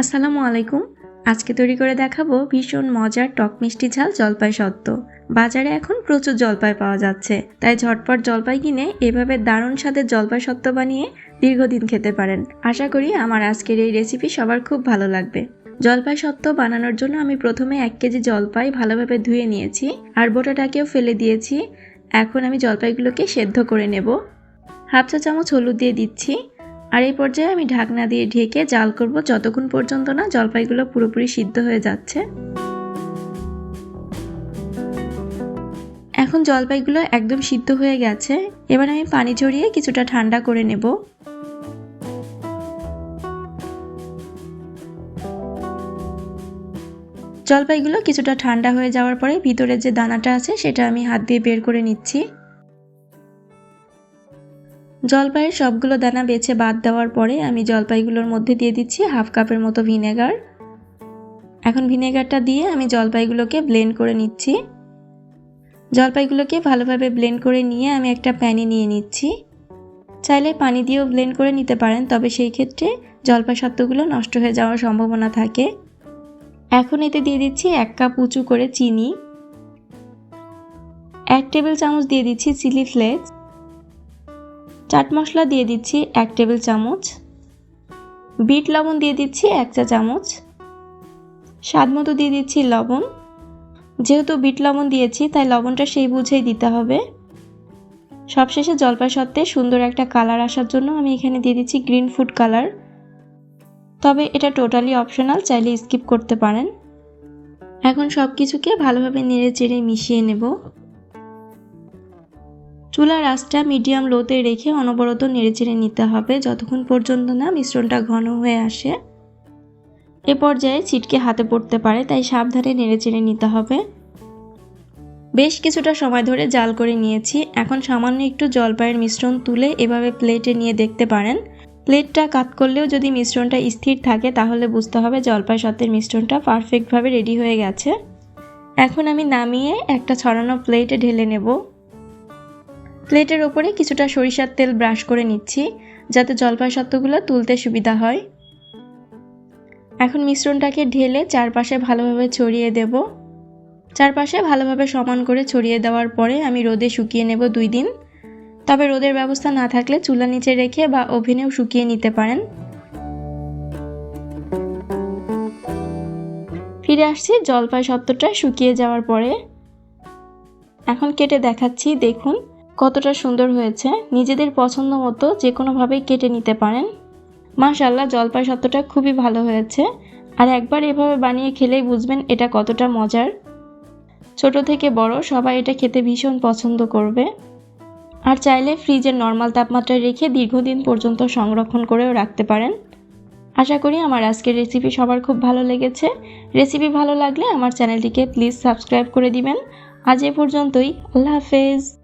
আসসালামু আলাইকুম। আজকে তৈরি করে দেখাবো ভীষণ মজার টক মিষ্টি ঝাল জলপাই সত্ত্ব। বাজারে এখন প্রচুর জলপাই পাওয়া যাচ্ছে, তাই ঝটপট জলপাই কিনে এভাবে দারুণ স্বাদের জলপাই সত্ত্ব বানিয়ে দীর্ঘদিন খেতে পারেন। আশা করি আমার আজকের এই রেসিপি সবার খুব ভালো লাগবে। জলপাই সত্ত্ব বানানোর জন্য আমি প্রথমে এক কেজি জলপাই ভালোভাবে ধুয়ে নিয়েছি আর বোটাটাকেও ফেলে দিয়েছি। এখন আমি জলপাইগুলোকে সেদ্ধ করে নেব। হাফ চা চামচ হলুদ দিয়ে দিচ্ছি। আর এই পর্যায়ে আমি ঢাকনা দিয়ে ঢেকে জাল করব যতক্ষণ পর্যন্ত না জলপাইগুলো পুরোপুরি সিদ্ধ হয়ে যাচ্ছে। এখন জলপাইগুলো একদম সিদ্ধ হয়ে গেছে। এবার আমি পানি ঝরিয়ে কিছুটা ঠান্ডা করে নেব। জলপাইগুলো কিছুটা ঠান্ডা হয়ে যাওয়ার পরে ভিতরে যে দানাটা আছে সেটা আমি হাত দিয়ে বের করে নিচ্ছি। জলপাইয়ের সবগুলো দানা বেছে বাদ দেওয়ার পরে আমি জলপাইগুলোর মধ্যে দিয়ে দিচ্ছি হাফ কাপের মতো ভিনেগার। এখন ভিনেগারটা দিয়ে আমি জলপাইগুলোকে ব্লেন্ড করে নিচ্ছি। জলপাইগুলোকে ভালোভাবে ব্লেন্ড করে নিয়ে আমি একটা প্যানে নিয়ে নিচ্ছি। চাইলে পানি দিয়েও ব্লেন্ড করে নিতে পারেন, তবে সেই ক্ষেত্রে জলপাই সত্ত্বগুলো নষ্ট হয়ে যাওয়ার সম্ভাবনা থাকে। এখন এতে দিয়ে দিচ্ছি এক কাপ উঁচু করে চিনি। এক টেবিল চামচ দিয়ে দিচ্ছি চিলি ফ্লেক্স। চাট মশলা দিয়ে দিচ্ছি এক টেবিল চামচ। বিট লবণ দিয়ে দিচ্ছি এক চা চামচ। স্বাদ মতো দিয়ে দিচ্ছি লবণ। যেহেতু বিট লবণ দিয়েছি, তাই লবণটা সেই বুঝেই দিতে হবে। সবশেষে জলপাই সত্ত্বে সুন্দর একটা কালার আসার জন্য আমি এখানে দিয়ে দিচ্ছি গ্রিন ফুড কালার। তবে এটা টোটালি অপশনাল, চাইলে স্কিপ করতে পারেন। এখন সব কিছুকে ভালোভাবে নেড়ে চেড়ে মিশিয়ে নেব। চুলার আঁচটা মিডিয়াম লোতে রেখে অনবরত নেড়েচেড়ে নিতে হবে। যতক্ষণ পর্যন্ত না মিশ্রণটা ঘন হয়ে আসে, এ পর্যায়ে ছিটকে হাতে পড়তে পারে, তাই সাবধানে নেড়েচেড়ে নিতে হবে। বেশ কিছুটা সময় ধরে জাল করে নিয়েছি। এখন সামান্য একটু জলপাইয়ের মিশ্রণ তুলে এভাবে প্লেটে নিয়ে দেখতে পারেন। প্লেটটা কাত করলেও যদি মিশ্রণটা স্থির থাকে, তাহলে বুঝতে হবে জলপাই সত্যের মিশ্রণটা পারফেক্টভাবে রেডি হয়ে গেছে। এখন আমি নামিয়ে একটা ছড়ানো প্লেটে ঢেলে নেব। প্লেটের ওপরে কিছুটা সরিষার তেল ব্রাশ করে নিচ্ছি, যাতে জলপাই সত্ত্বগুলো তুলতে সুবিধা হয়। এখন মিশ্রণটাকে ঢেলে চারপাশে ভালোভাবে ছড়িয়ে দেব। চারপাশে ভালোভাবে সমান করে ছড়িয়ে দেওয়ার পরে আমি রোদে শুকিয়ে নেব দুই দিন। তবে রোদের ব্যবস্থা না থাকলে চুলা নিচে রেখে বা ওভেনেও শুকিয়ে নিতে পারেন। ফিরে আসছি জলপাই সত্ত্বটা শুকিয়ে যাওয়ার পরে। এখন কেটে দেখাচ্ছি, দেখুন। কতটা সুন্দর হয়েছে, নিজেদের পছন্দ মতো যে কোনোভাবেই কেটে নিতে পারেন। মাশাল্লাহ জলপাই সত্যটা খুবই ভালো হয়েছে। আর একবার এভাবে বানিয়ে খেলেই বুঝবেন এটা কতটা মজার। ছোট থেকে বড় সবাই এটা খেতে ভীষণ পছন্দ করবে। আর চাইলে ফ্রিজের নর্মাল তাপমাত্রায় রেখে দীর্ঘদিন পর্যন্ত সংরক্ষণ করেও রাখতে পারেন। আশা করি আমার আজকের রেসিপি সবার খুব ভালো লেগেছে। রেসিপি ভালো লাগলে আমার চ্যানেলটিকে প্লিজ সাবস্ক্রাইব করে দিবেন। আজ এ পর্যন্তই, আল্লাহ হাফেজ।